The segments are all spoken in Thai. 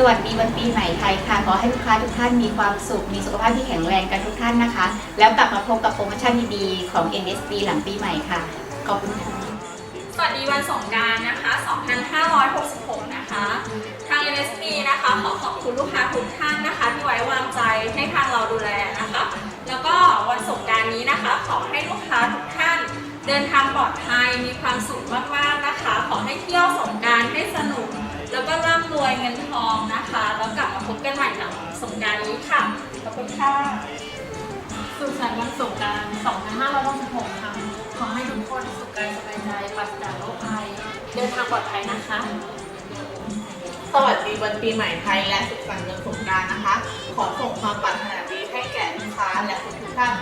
สวัสดีวันปีใหม่ไทยค่ะ ขอให้ลูกค้าทุกท่านมีความสุข มีสุขภาพที่แข็งแรงกันทุกท่านนะคะ แล้วกลับมาพบกับโปรโมชั่นดีๆของ NSD หลังปีใหม่ค่ะ ขอบคุณค่ะ สวัสดีวันสงกรารนะคะ 2566 นะคะ ทาง NSP นะคะขอขอบคุณลูกค้าทุกท่านนะคะ ที่ไว้วางใจให้ทางเราดูแลนะคะ แล้วก็วันสงกรารนี้นะคะ ขอให้ลูกค้าทุกท่าน เดินทางปลอดภัย มีความสุขมากๆนะคะ ขอให้เที่ยวสงกรารให้สนุก คุณค่ะสุขสันต์วันสงกรานต์2566ค่ะขอให้ทุกคนสุขกายสบายใจปราศจากโรคภัยเดินทางปลอดภัยนะคะ สวัสดีวันปีใหม่ไทยและสุขสันต์วันสงกรานต์นะคะ ขอส่งความปรารถนาดีให้แก่ลูกค้าและทุกท่าน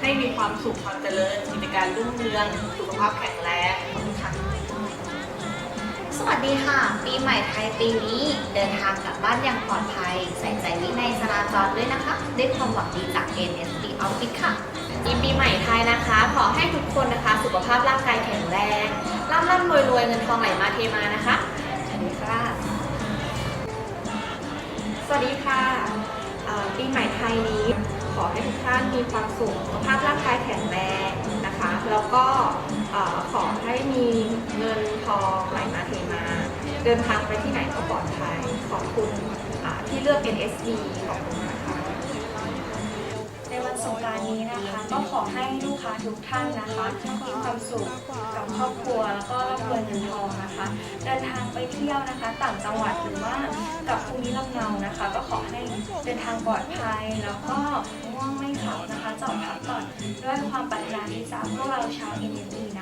ให้มีความสุขความเจริญกิจการรุ่งเรืองสุขภาพแข็งแรง วัสดีค่ะ ปีใหม่ไทยปีนี้ เดินทางกลับบ้านอย่างปลอดภัย ใส่ใจวินัยจราจรด้วยนะคะ ด้วยความหวังดีจาก NSD Office ค่ะปีปีใหม่ไทยนะคะ ขอให้ทุกคนนะคะ สุขภาพร่างกายแข็งแรงร่ำร่ำรวยรวยเงินทองไหลมาเทมานะคะสวัสดีค่ะสวัสดีค่ะเอ่อปีใหม่ไทยนี้ขอให้ทุกท่านมีความสุขสุขภาพร่างกายแข็งแรงนะคะ แล้วก็เอ่อขอให้มีเงินทองไหลมาเทมา เดินทางไปที่ไหนก็ปลอดภัยขอบคุณที่เลือก NSD ขอบคุณนะคะในวันสงกรานต์นี้นะคะ ก็ขอให้ลูกค้าทุกท่านนะคะมีความสุขกับครอบครัวแล้วก็ร่ำรวยเงินทองนะคะ เดินทางไปเที่ยวนะคะ ต่างจังหวัดหรือว่ากับภูมิลำเนานะคะ ก็ขอให้เดินทางปลอดภัยแล้วก็ง่วงไม่เขานะคะจอดพักก่อนด้วยความปรารถนาดีจากพวกเราชาวอินเดีย